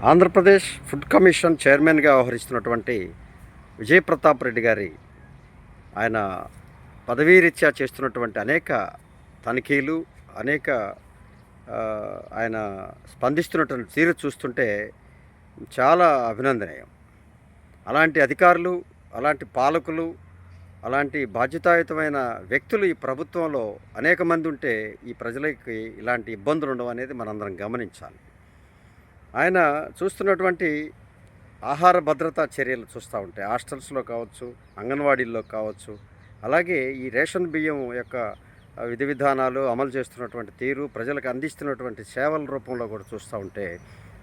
Andhra Pradesh food commission చైర్మన్గా వ్యవహరిస్తున్నటువంటి విజయప్రతాప్ రెడ్డి గారి ఆయన పదవీరీత్యా చేస్తున్నటువంటి అనేక తనిఖీలు అనేక ఆయన స్పందిస్తున్నటువంటి తీరు చూస్తుంటే చాలా అభినందనీయం. అలాంటి అధికారులు అలాంటి పాలకులు అలాంటి బాధ్యతాయుతమైన వ్యక్తులు ఈ ప్రభుత్వంలో అనేక మంది ఉంటే ఈ ప్రజలకి ఇలాంటి ఇబ్బందులు ఉండవు అనేది మనందరం గమనించాలి. ఆయన చూస్తున్నటువంటి ఆహార భద్రతా చర్యలు చూస్తూ ఉంటే హాస్టల్స్లో కావచ్చు అంగన్వాడీల్లో కావచ్చు అలాగే ఈ రేషన్ బియ్యం యొక్క విధి విధానాలు అమలు చేస్తున్నటువంటి తీరు ప్రజలకు అందిస్తున్నటువంటి సేవల రూపంలో కూడా చూస్తూ ఉంటే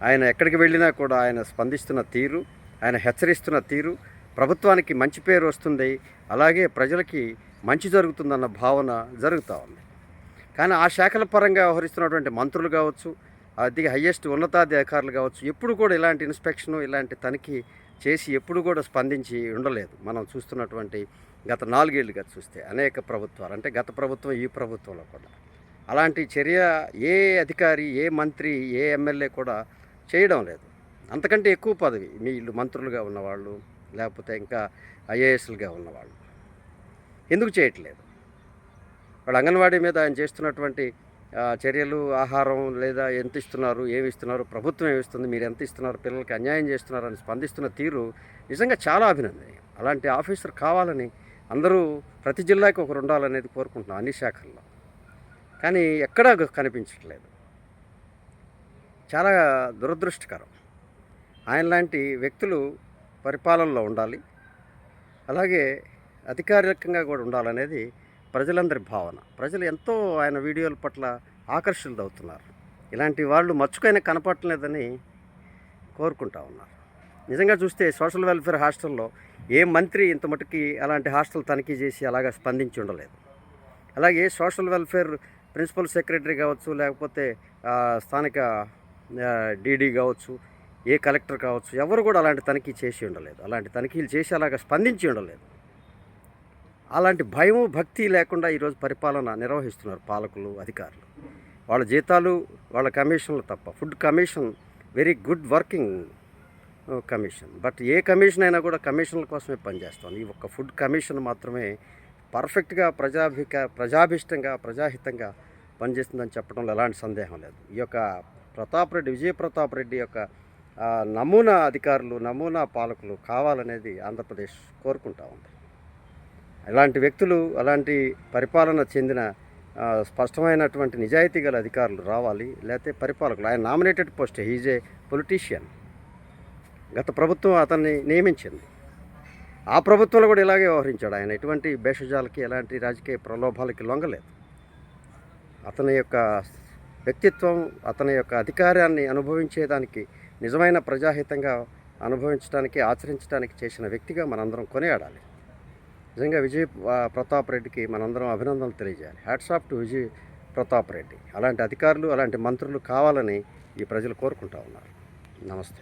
ఆయన ఎక్కడికి వెళ్ళినా కూడా ఆయన స్పందిస్తున్న తీరు ఆయన హెచ్చరిస్తున్న తీరు ప్రభుత్వానికి మంచి పేరు వస్తుంది అలాగే ప్రజలకి మంచి జరుగుతుందన్న భావన జరుగుతూ ఉంది. కానీ ఆ శాఖల పరంగా వ్యవహరిస్తున్నటువంటి మంత్రులు కావచ్చు అది హయ్యెస్ట్ ఉన్నతాధికారులు కావచ్చు ఎప్పుడు కూడా ఇలాంటి ఇన్స్పెక్షన్ ఇలాంటి తనిఖీ చేసి ఎప్పుడు కూడా స్పందించి ఉండలేదు. మనం చూస్తున్నటువంటి గత నాలుగేళ్ళుగా చూస్తే అనేక ప్రభుత్వాలు అంటే గత ప్రభుత్వం ఈ ప్రభుత్వంలో కూడా. అలాంటి చర్య ఏ అధికారి ఏ మంత్రి ఏ ఎమ్మెల్యే కూడా చేయడం లేదు. అంతకంటే ఎక్కువ పదవి వీళ్ళు మంత్రులుగా ఉన్నవాళ్ళు లేకపోతే ఇంకా ఐఏఎస్లుగా ఉన్నవాళ్ళు. ఎందుకు చేయట్లేదు? వాళ్ళు అంగన్వాడీ మీద ఆయన చేస్తున్నటువంటి చర్యలు ఆహారం లేదా ఎంత ఇస్తున్నారు ఏమి ఇస్తున్నారు ప్రభుత్వం ఏమి ఇస్తుంది మీరు ఎంత ఇస్తున్నారు పిల్లలకి అన్యాయం చేస్తున్నారని అని స్పందిస్తున్న తీరు నిజంగా చాలా అభినందనీయం. అలాంటి ఆఫీసర్ కావాలని అందరూ ప్రతి జిల్లాకి ఒకరు ఉండాలనేది కోరుకుంటున్నాం అన్ని శాఖల్లో కానీ ఎక్కడా కనిపించట్లేదు. చాలా దురదృష్టకరం. ఆయన లాంటి వ్యక్తులు పరిపాలనలో ఉండాలి. అలాగే అధికారికంగా కూడా ఉండాలనేది ప్రజలందరి భావన. ప్రజలు ఎంతో ఆయన వీడియోల పట్ల ఆకర్షితులవుతున్నారు ఇలాంటి వాళ్ళు మచ్చుకైనా కనపడలేదని కోరుకుంటా ఉన్నారు. నిజంగా చూస్తే సోషల్ వెల్ఫేర్ హాస్టల్లో ఏ మంత్రి ఇంత మటుకి అలాంటి హాస్టల్ తనిఖీ చేసి అలాగా స్పందించి ఉండలేదు. అలాగే సోషల్ వెల్ఫేర్ ప్రిన్సిపల్ సెక్రటరీ కావచ్చు లేకపోతే స్థానిక డీడీ కావచ్చు ఏ కలెక్టర్ కావచ్చు ఎవరు కూడా అలాంటి తనిఖీ చేసి ఉండలేదు. అలాంటి తనిఖీలు చేసి అలాగా స్పందించి ఉండలేదు. అలాంటి భయం భక్తి లేకుండా ఈరోజు పరిపాలన నిర్వహిస్తున్నారు పాలకులు అధికారులు. వాళ్ళ జీతాలు వాళ్ళ కమిషన్లు తప్ప. Food commission very good working commission. But a commission అయినా కూడా కమిషన్ల కోసమే పనిచేస్తాను ఈ ఒక్క ఫుడ్ కమిషన్ మాత్రమే పర్ఫెక్ట్గా ప్రజాభిక ప్రజాభిష్టంగా ప్రజాహితంగా పనిచేస్తుందని చెప్పడంలో ఎలాంటి సందేహం లేదు. ఈ యొక్క ప్రతాప్ రెడ్డి విజయ ప్రతాప్ రెడ్డి యొక్క నమూనా అధికారులు నమూనా పాలకులు కావాలనేది ఆంధ్రప్రదేశ్ కోరుకుంటా ఉంది. అలాంటి వ్యక్తులు అలాంటి పరిపాలన చెందిన స్పష్టమైనటువంటి నిజాయితీ గల అధికారులు రావాలి లేకపోతే పరిపాలకులు. ఆయన nominated post he's a politician. గత ప్రభుత్వం అతన్ని నియమించింది. ఆ ప్రభుత్వంలో కూడా ఇలాగే వ్యవహరించాడు ఆయన. ఎటువంటి భేషజాలకి ఎలాంటి రాజకీయ ప్రలోభాలకి లొంగలేదు. అతని యొక్క వ్యక్తిత్వం అతని యొక్క అధికారాన్ని అనుభవించేదానికి నిజమైన ప్రజాహితంగా అనుభవించడానికి ఆచరించడానికి చేసిన వ్యక్తిగా మనందరం కొనియాడాలి. నిజంగా విజయ్ ప్రతాప్ రెడ్డికి మనందరం అభినందనలు తెలియజేయాలి. Hats off to Vijay Pratap Reddy. అలాంటి అధికారులు అలాంటి మంత్రులు కావాలని ఈ ప్రజలు కోరుకుంటా ఉన్నారు. నమస్తే.